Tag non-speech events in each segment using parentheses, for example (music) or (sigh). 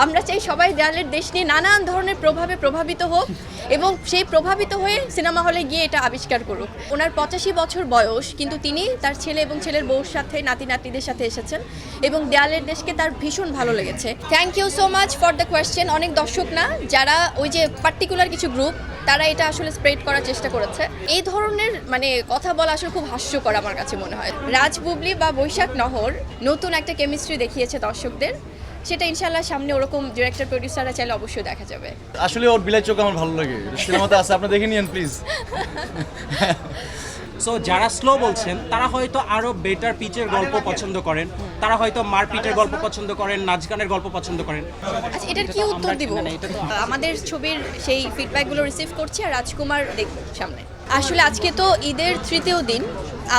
আমরা চাই সবাই দেয়ালের দেশ নিয়ে নানান ধরনের প্রভাবে প্রভাবিত হোক এবং সেই প্রভাবিত হয়ে সিনেমা হলে গিয়ে এটা আবিষ্কার করুক। ওনার পঁচাশি বছর বয়স, কিন্তু তিনি তার ছেলে এবং ছেলের বউর সাথে নাতি নাতিদের সাথে এসেছেন এবং দেয়ালের দেশকে তার ভীষণ ভালো লেগেছে। Thank you so much for the question অনেক দর্শক না, যারা ওই যে পার্টিকুলার কিছু গ্রুপ তারা এটা আসলে স্প্রেড করার চেষ্টা করেছে। এই ধরনের মানে কথা বলা আসলে খুব হাস্যকর আমার কাছে মনে হয়। রাজ বুবলি বা বৈশাখ নহর নতুন একটা কেমিস্ট্রি দেখিয়েছে দর্শকদের। সেটা ইনশাল্লাহ সামনে ওরকম ডিরেক্টর প্রডিউসাররা চাইলে অবশ্যই দেখা যাবে। আসলে ওর বিলাই চোখ আমার ভালো লাগে। সিনেমাতে আছে আপনি দেখে নিন প্লিজ সো যারা স্লো বলছেন তারা হয়তো আরও বেটার পিচের গল্প পছন্দ করেন। তারা হয়তো মারপিটের গল্প পছন্দ করেন নাচ গানের গল্প পছন্দ করেন। আচ্ছা এটার কি উত্তর দিব? না, না, এটা তো- আমাদের ছবির সেই ফিডব্যাকগুলো রিসিভ করছি আর রাজকুমার দেখব সামনে। আসলে আজকে তো ঈদের তৃতীয় দিন।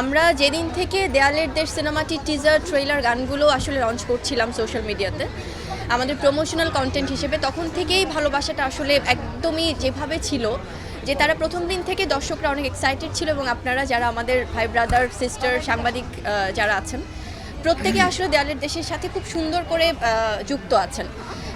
আমরা যেদিন থেকে দেয়ালের দেশ সিনেমাটি টিজার ট্রেলার গানগুলো আসলে লঞ্চ করছিলাম সোশ্যাল মিডিয়াতে আমাদের প্রমোশনাল কন্টেন্ট হিসেবে, তখন থেকেই ভালোবাসাটা আসলে একদমই যেভাবে ছিল যে তারা প্রথম দিন থেকে দর্শকরা অনেক এক্সাইটেড ছিল এবং আপনারা যারা আমাদের ভাই ব্রাদার সিস্টার সাংবাদিক যারা আছেন, প্রত্যেকে আসলে দেয়ালের দেশের সাথে খুব সুন্দর করে যুক্ত আছেন।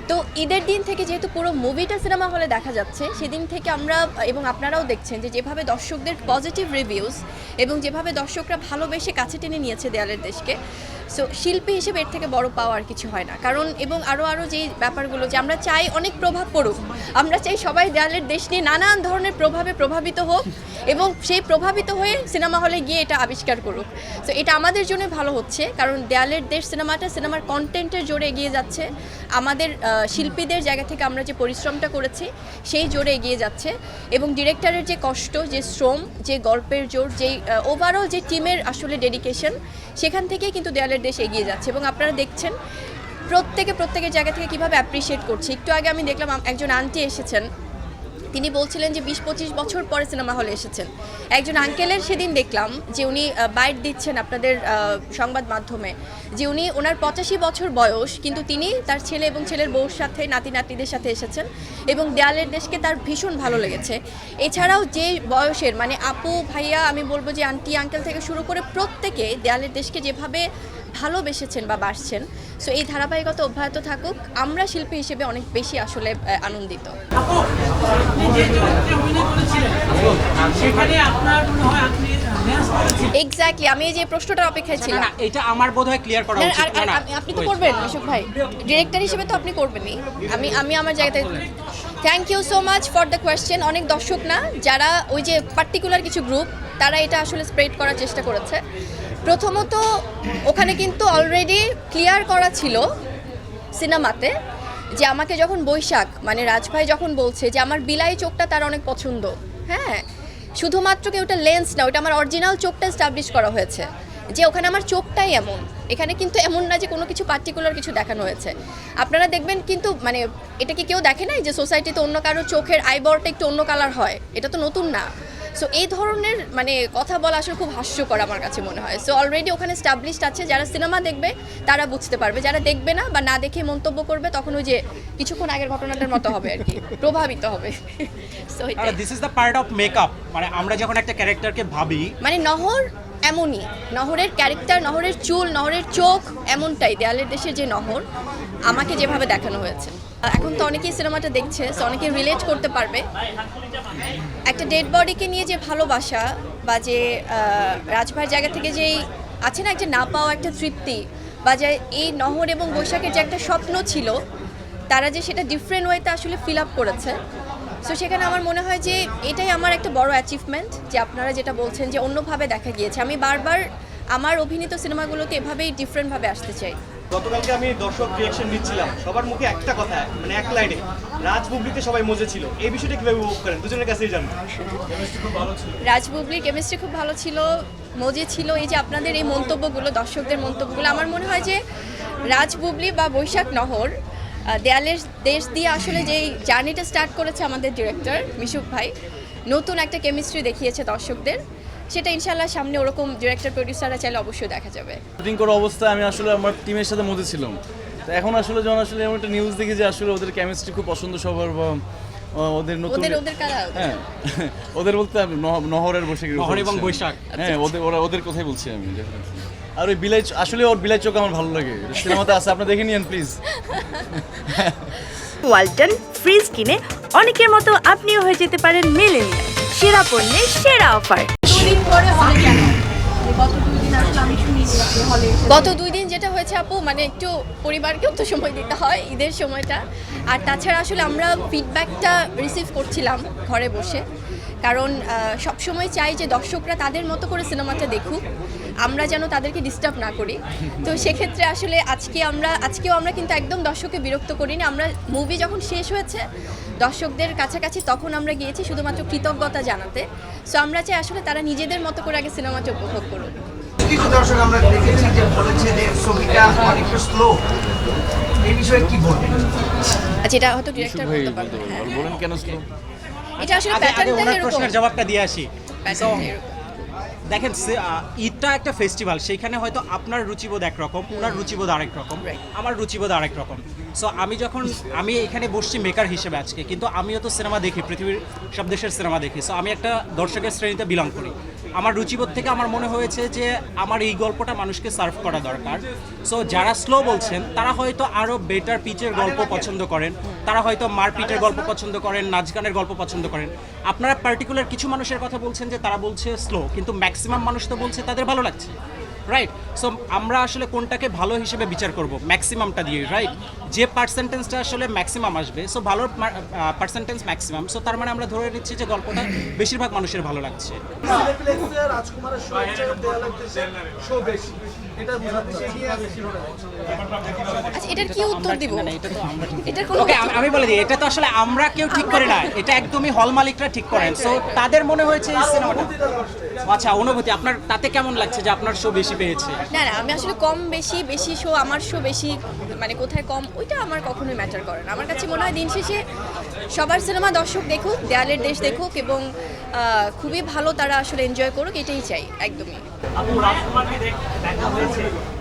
তো ঈদের দিন থেকে যেহেতু পুরো মুভিটা সিনেমা হলে দেখা যাচ্ছে, সেদিন থেকে আমরা এবং আপনারাও দেখছেন যে যেভাবে দর্শকদের পজিটিভ রিভিউস এবং যেভাবে দর্শকরা ভালোবেসে কাছে টেনে নিয়েছে দেয়ালের দেশকে সো শিল্পী হিসেবে এর থেকে বড় পাওয়ার কিছু হয় না। কারণ এবং আরও আরও যে ব্যাপারগুলো যে আমরা চাই অনেক প্রভাব পড়ুক, আমরা চাই সবাই দেয়ালের দেশ নিয়ে নানান ধরনের প্রভাবে প্রভাবিত হোক এবং সেই প্রভাবিত হয়ে সিনেমা হলে গিয়ে এটা আবিষ্কার করুক। তো এটা আমাদের জন্য ভালো হচ্ছে, কারণ দেয়ালের দেশ সিনেমাটা সিনেমার কন্টেন্টের জোরে এগিয়ে যাচ্ছে। আমাদের শিল্পীদের জায়গা থেকে আমরা যে পরিশ্রমটা করেছি, সেই জোরে এগিয়ে যাচ্ছে এবং ডিরেক্টরের যে কষ্ট, যে শ্রম, যে গল্পের জোর, যেই ওভারঅল যে টিমের আসলে ডেডিকেশন সেখান থেকে কিন্তু দেয়ালের দেশ এগিয়ে যাচ্ছে এবং আপনারা দেখছেন প্রত্যেকে প্রত্যেকের জায়গা থেকে কীভাবে অ্যাপ্রিসিয়েট করছে। একটু আগে আমি দেখলাম একজন আন্টি এসেছেন। তিনি বলছিলেন যে বিশ পঁচিশ বছর পরে সিনেমা হলে এসেছেন। একজন আঙ্কেলের সেদিন দেখলাম যে উনি বাইট দিচ্ছেন আপনাদের সংবাদ মাধ্যমে যে উনি ওনার পঁচাশি বছর বয়স, কিন্তু তিনি তার ছেলে এবং ছেলের বউর সাথে, নাতি নাতিদের সাথে এসেছেন এবং দেয়ালের দেশকে তার ভীষণ ভালো লেগেছে। এছাড়াও যে বয়সের মানে আপু, ভাইয়া, আমি বলব যে আন্টি আঙ্কেল থেকে শুরু করে প্রত্যেকে দেয়ালের দেশকে যেভাবে ভালোবেসেছেন বা বাসছেন। সো এই ধারাবাহিকতা অব্যাহত থাকুক। আমরা শিল্পী হিসেবে অনেক বেশি আসলে আনন্দিত। এক্স্যাক্টলি আমি যে প্রশ্নটার অপেক্ষায় ছিলাম। এটা আমার বোধহয় ক্লিয়ার করা উচিত না, আপনি- আপনি তো করবেন অশোক ভাই। ডিরেক্টর হিসেবে তো আপনি করবেনই। আমি আমি আমার জায়গাতে thank you so much for the question অনেক দর্শক না যারা ওই যে পার্টিকুলার কিছু গ্রুপ তারা এটা আসলে স্প্রেড করার চেষ্টা করেছে। প্রথমত ওখানে কিন্তু অলরেডি ক্লিয়ার করা ছিল সিনেমাতে যে আমাকে যখন বৈশাখ মানে রাজভাই যখন বলছে যে আমার বিলাই চোখটা তার অনেক পছন্দ হ্যাঁ? শুধুমাত্র কি ওটা লেন্স না, ওটা আমার অরিজিনাল চোখটা স্টাবলিশ করা হয়েছে যে ওখানে আমার চোখটাই এমন। এখানে কিন্তু এমন না যে কোনো কিছু পার্টিকুলার কিছু দেখানো হয়েছে। আপনারা দেখবেন কিন্তু মানে এটা কি কেউ দেখে নাই যে সোসাইটিতে অন্য কারও চোখের আইবরটা একটু অন্য কালার হয়? এটা তো নতুন না। সো এই ধরনের মানে কথা বলা আসলে খুব হাস্যকর আমার কাছে মনে হয়। সো অলরেডি ওখানে স্টাবলিশড আছে যারা সিনেমা দেখবে তারা বুঝতে পারবে। যারা দেখবে না বা না দেখে মন্তব্য করবে তখন ওই যে কিছুক্ষণ আগের ঘটনাটার মতো হবে আর কি (laughs) প্রভাবিত হবে। So this is the part of makeup মানে আমরা যখন একটা ক্যারেক্টারকে ভাবি মানে নহর এমনই, নহরের ক্যারেক্টার, নহরের চুল, নহরের চোখ, এমনটাই, দেয়ালের দেশের যে নহর, আমাকে যেভাবে দেখানো হয়েছে। এখন তো অনেকেই সিনেমাটা দেখছে সো অনেকে রিলেট করতে পারবে। একটা ডেড বডিকে নিয়ে যে ভালোবাসা, বা যে রাজভাইয়ের জায়গা থেকে যেই আছে না একটা না পাওয়া একটা তৃপ্তি, বা যে এই নহর এবং বৈশাখের যে একটা স্বপ্ন ছিল, তারা যে সেটা ডিফারেন্ট ওয়েতে আসলে ফিল আপ করেছে। সো সেখানে আমার মনে হয় যে এটাই আমার একটা বড় অ্যাচিভমেন্ট যে আপনারা যেটা বলছেন যে অন্যভাবে দেখা গিয়েছে। আমি বারবার আমার অভিনীত সিনেমাগুলোতে এভাবেই ডিফারেন্টভাবে আসতে চাই। গতকালকে আমি দর্শক রিয়াকশন নিচ্ছিলাম। সবার মুখে একটা কথা মানে এক লাইনে রাজ বুবলিতে সবাই মজে ছিল এই বিষয়টা কীভাবে উপভোগ করেন? দুজনের কাছেই জানব। রাজবুবলির কেমিস্ট্রি খুব ভালো ছিল মজে ছিল। এই যে আপনাদের এই মন্তব্যগুলো দর্শকদের মন্তব্যগুলো আমার মনে হয় যে রাজবুবলি বা বৈশাখ নহর দেয়ালের দেশ দিয়ে আসলে যেই জার্নিটা স্টার্ট করেছে আমাদের ডিরেক্টর মিশুক ভাই নতুন একটা কেমিস্ট্রি দেখিয়েছে দর্শকদের। সেটা ইনশাল্লাহ সামনে ওরকম ডিরেক্টর প্রডিউসাররা চাইলে অবশ্যই দেখা যাবে। শুটিং করা অবস্থায় আমি আসলে আমার টিমের সাথে মধ্যে ছিলাম। তো এখন আসলে যখন আসলে এমন একটা নিউজ দেখি যে আসলে ওদের কেমিস্ট্রি খুব পছন্দ সবার বা ওদের নতুন ওদের ওদের কারা? হ্যাঁ। (laughs) ওদের বলতে আমি নহরের বসে নহর এবং বৈশাখ। হ্যাঁ ওদের ওরা ওদের কথাই বলছি আমি। আর ওই বিলাই আসলে ওর বিলাই চোখ আমার ভালো লাগে। সিনেমাতে আছে আপনি দেখে নিন প্লিজ (laughs) ওয়ালটন ফ্রিজ কিনে অনেকের মতো আপনিও হয়ে যেতে পারেন মেলেনিয়া সেরা পণ্যের সেরা অফার। দুদিন পরে হলে কেন? গত গত দুই দিন যেটা হয়েছে আপু মানে একটু পরিবারকেও তো সময় দিতে হয়, ঈদের সময়টা। আর তাছাড়া আসলে আমরা ফিডব্যাকটা রিসিভ করছিলাম ঘরে বসে। কারণ সবসময় চাই যে দর্শকরা তাদের মতো করে সিনেমাটা দেখুক। আমরা যেন তাদেরকে ডিস্টার্ব না করি। তো সেক্ষেত্রে আসলে আজকে আমরা, আজকেও আমরা কিন্তু একদম দর্শককে বিরক্ত করিনি। আমরা মুভি যখন শেষ হয়েছে, দর্শকদের কাছাকাছি তখন আমরা গিয়েছি শুধুমাত্র কৃতজ্ঞতা জানাতে। সো আমরা চাই আসলে তারা নিজেদের মতো করে আগে সিনেমাটা উপভোগ করুন কিছু দর্শক আমরা দেখেছি যে বলেছে যে ছবিটা অনেকটা স্লো এই বিষয়ে কি বলবেন? আচ্ছা এটা হয়তো ডিরেক্টর বলতে পারবে। হ্যাঁ। বলেন কেন স্লো এটা আসলে প্যাটার্নটা এরকম। প্রশ্নের জবাবটা দিয়ে আসি। প্যাটার্নটা এরকম। দেখেন ঈদটা একটা ফেস্টিভ্যাল সেখানে হয়তো আপনার রুচিবোধ একরকম ওনার রুচিবোধ আরেক রকম আমার রুচিবোধ আরেক রকম। সো আমি যখন আমি এখানে বসছি মেকার হিসেবে আজকে কিন্তু আমিও তো সিনেমা দেখি পৃথিবীর সব দেশের সিনেমা দেখি। সো আমি একটা দর্শকের শ্রেণীতে বিলং করি। আমার রুচিবোধ থেকে আমার মনে হয়েছে যে আমার এই গল্পটা মানুষকে সার্ভ করা দরকার। সো যারা স্লো বলছেন তারা হয়তো আরও বেটার পিচের গল্প পছন্দ করেন তারা হয়তো মারপিটের গল্প পছন্দ করেন নাচ গানের গল্প পছন্দ করেন। আপনারা পার্টিকুলার কিছু মানুষের কথা বলছেন যে তারা বলছে স্লো কিন্তু ম্যাক্সিমাম মানুষ তো বলছে তাদের ভালো লাগছে রাইট সো আমরা আসলে কোনটাকে ভালো হিসেবে বিচার করব? ম্যাক্সিমামটা দিয়ে রাইট যে পার্সেন্টেজটা আসলে ম্যাক্সিমাম আসবে সো ভালো পার্সেন্টেজ ম্যাক্সিমাম সো তার মানে আমরা ধরে নিচ্ছি যে গল্পটা বেশিরভাগ মানুষের ভালো লাগছে। আচ্ছা এটার কি উত্তর দিব? না, না, এটা তো আমরা ঠিক এটার কোনো ওকে আমি বলে দিই এটা তো আসলে আমরা কেউ ঠিক করি না। এটা একদমই হল মালিকরা ঠিক করেন। সো তাদের মনে হয়েছে এই সিনেমাটা আচ্ছা অনুভূতি আপনার তাতে কেমন লাগছে যে আপনার শো বেশি পেয়েছে? না না আমি আসলে কম বেশি বেশি শো আমার শো বেশি মানে কোথায় কম ওইটা আমার কখনোই ম্যাটার করে না। আমার কাছে মনে হয় দিন শেষে সবার সিনেমা দর্শক দেখুক দেয়ালের দেশ দেখুক এবং খুবই ভালো তারা আসলে এনজয় করুক এটাই চাই একদমই।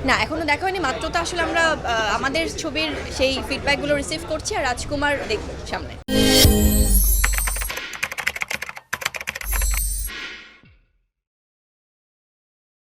না, এখনও দেখা হয়নি, মাত্র তো আসলে আমরা আমাদের ছবির সেই ফিডব্যাকগুলো রিসিভ করছি আর রাজকুমার দেখব সামনে।